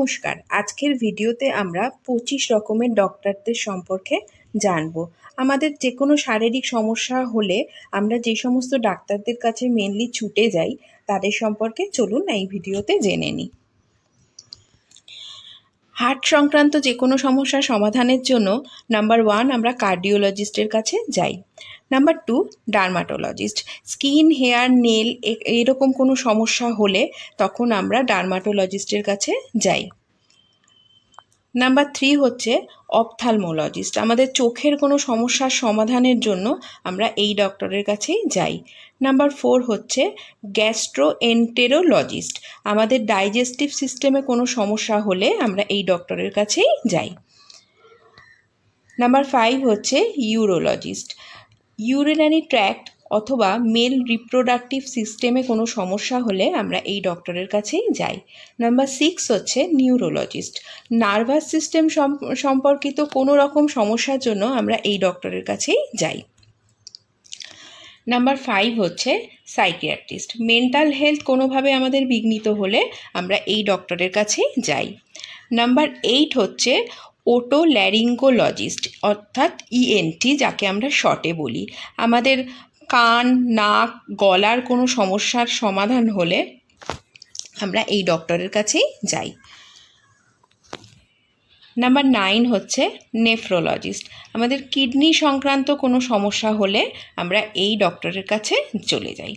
নমস্কার। আজকের ভিডিওতে আমরা পঁচিশ রকমের ডক্টরদের সম্পর্কে জানব। আমাদের যে কোনো শারীরিক সমস্যা হলে আমরা যে সমস্ত ডাক্তারদের কাছে মেনলি ছুটে যাই, তাদের সম্পর্কে চলুন এই ভিডিওতে জেনে নিই। হার্ট সংক্রান্ত যে কোনো সমস্যার সমাধানের জন্য নাম্বার ওয়ান আমরা কার্ডিওলজিস্টের কাছে যাই। Number two, dermatologist. Skin, hair, nail এরকম কোনো সমস্যা হলে তখন আমরা ডার্মাটোলজিস্টের কাছে যাই। নাম্বার থ্রি হচ্ছে অপথালমোলজিস্ট আমাদের চোখের কোনো সমস্যার সমাধানের জন্য আমরা এই ডক্টরের কাছেই যাই। নাম্বার ফোর হচ্ছে গ্যাস্ট্রো এন্টেরোলজিস্ট আমাদের ডাইজেস্টিভ সিস্টেমে কোনো সমস্যা হলে আমরা এই ডক্টরের কাছেই যাই। নাম্বার ফাইভ হচ্ছে ইউরোলজিস্ট ইউরিনারি ট্র্যাক্ট অথবা মেল রিপ্রোডাক্টিভ সিস্টেমে কোনো সমস্যা হলে আমরা এই ডক্টরের কাছেই যাই। নাম্বার সিক্স হচ্ছে নিউরোলজিস্ট নার্ভাস সিস্টেম সম্পর্কিত কোনো রকম সমস্যার জন্য আমরা এই ডক্টরের কাছেই যাই। নাম্বার ফাইভ হচ্ছে সাইকিয়াট্রিস্ট মেন্টাল হেলথ কোনোভাবে আমাদের বিঘ্নিত হলে আমরা এই ডক্টরের কাছেই যাই। নাম্বার এইট হচ্ছে ওটো ল্যারিঙ্গোলজিস্ট অর্থাৎ ইএনটি যাকে আমরা শর্টে বলি। আমাদের কান, নাক, গলার কোনো সমস্যার সমাধান হলে আমরা এই ডক্টরের কাছেই যাই। নাম্বার নাইন হচ্ছে নেফ্রোলজিস্ট। আমাদের কিডনি সংক্রান্ত কোনো সমস্যা হলে আমরা এই ডক্টরের কাছে চলে যাই।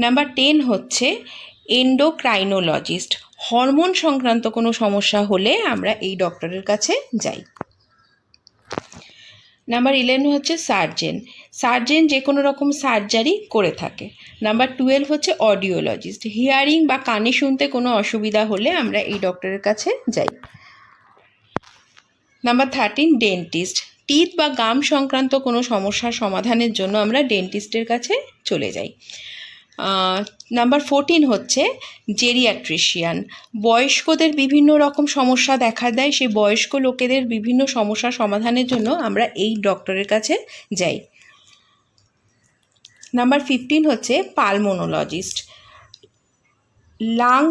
নাম্বার টেন হচ্ছে এন্ডোক্রাইনোলজিস্ট। হরমোন সংক্রান্ত কোনো সমস্যা হলে আমরা এই ডক্টরের কাছে যাই। নাম্বার ইলেভেন হচ্ছে সার্জেন সার্জেন যে কোনো রকম সার্জারি করে থাকে। নাম্বার টুয়েলভ হচ্ছে অডিওলজিস্ট হিয়ারিং বা কানে শুনতে কোনো অসুবিধা হলে আমরা এই ডক্টরের কাছে যাই। নাম্বার থার্টিন ডেন্টিস্ট টিথ বা গাম সংক্রান্ত কোনো সমস্যার সমাধানের জন্য আমরা ডেন্টিস্টের কাছে চলে যাই। নাম্বার ফোরটিন হচ্ছে জেরিয়াট্রিশিয়ান বয়স্কদের বিভিন্ন রকম সমস্যা দেখা দেয়। সেই বয়স্ক লোকেদের বিভিন্ন সমস্যা সমাধানের জন্য আমরা এই ডক্টরের কাছে যাই। নাম্বার ফিফটিন হচ্ছে পালমোনোলজিস্ট লাং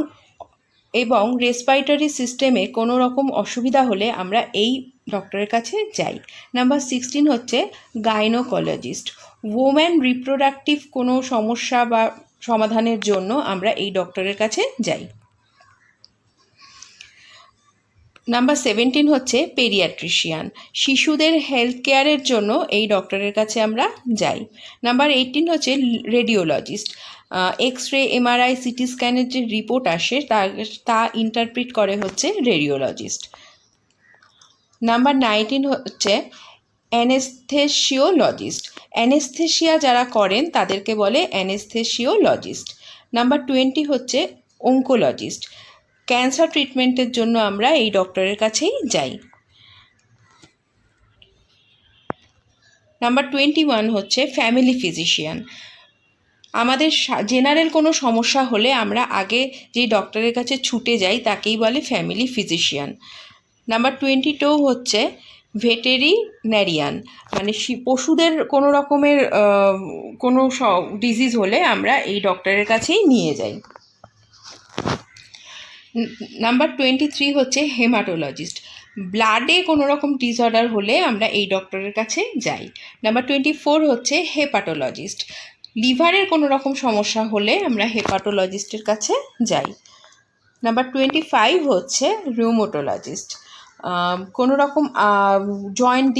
এবং রেসপাইটারি সিস্টেমে কোনো রকম অসুবিধা হলে আমরা এই ডক্টরের কাছে যাই। নাম্বার সিক্সটিন হচ্ছে গাইনোকোলজিস্ট ওম্যান রিপ্রোডাক্টিভ কোনো সমস্যা বা সমাধানের জন্য আমরা এই ডক্টরের কাছে যাই। নাম্বার সেভেন্টিন হচ্ছে পেরিয়াট্রিশিয়ান শিশুদের হেলথ কেয়ারের জন্য এই ডক্টরের কাছে আমরা যাই। নাম্বার এইটিন হচ্ছে radiologist X ray MRI CT স্ক্যানের যে রিপোর্ট আসে তা তা ইন্টারপ্রিট করে হচ্ছে রেডিওলজিস্ট নাম্বার নাইনটিন হচ্ছে অ্যানেস্থেসিওলজিস্ট অ্যানেস্থেসিয়া যারা করেন, তাদেরকে বলে অ্যানেস্থেসিওলজিস্ট নাম্বার টোয়েন্টি হচ্ছে অঙ্কোলজিস্ট ক্যান্সার ট্রিটমেন্টের জন্য আমরা এই ডক্টরের কাছেই যাই। নাম্বার টোয়েন্টি ওয়ান হচ্ছে ফ্যামিলি ফিজিশিয়ান আমাদের জেনারেল কোনো সমস্যা হলে আমরা আগে যে ডক্টরের কাছে ছুটে যাই তাকেই বলে family physician number twenty two হচ্ছে ভেটেরিনারিয়ান মানে পশুদের কোনো রকমের কোনো ডিজিজ হলে আমরা এই ডক্টরের কাছেই নিয়ে যাই। নাম্বার টোয়েন্টি থ্রি হচ্ছে হেমাটোলজিস্ট ব্লাডে কোনো রকম ডিসঅর্ডার হলে আমরা এই ডক্টরের কাছে যাই। নাম্বার টোয়েন্টি ফোর হচ্ছে হেপাটোলজিস্ট লিভারের কোনো রকম সমস্যা হলে আমরা হেপাটোলজিস্টের কাছে যাই। নাম্বার টোয়েন্টি ফাইভ হচ্ছে রিউমোটোলজিস্ট কোনো রকম জয়েন্ট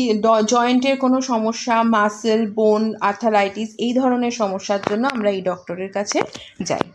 জয়েন্টের কোনো সমস্যা মাসেল বোন আর্থারাইটিস এই ধরনের সমস্যার জন্য আমরা এই ডক্টরের কাছে যাই।